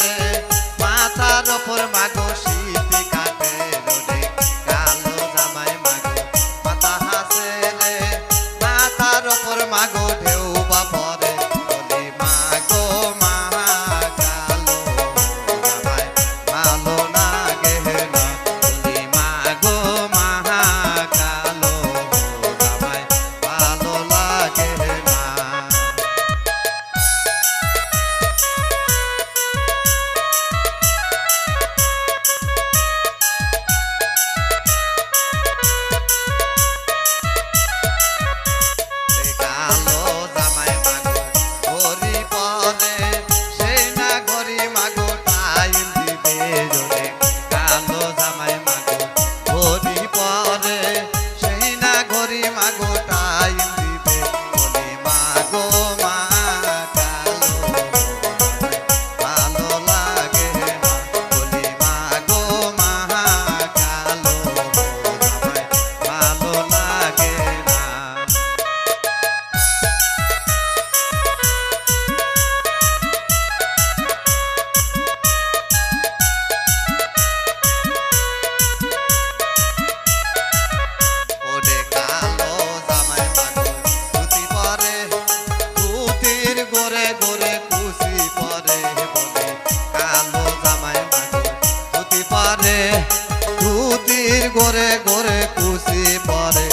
রে মাথার ওপর মাগো घरे गोरे खुशी पारे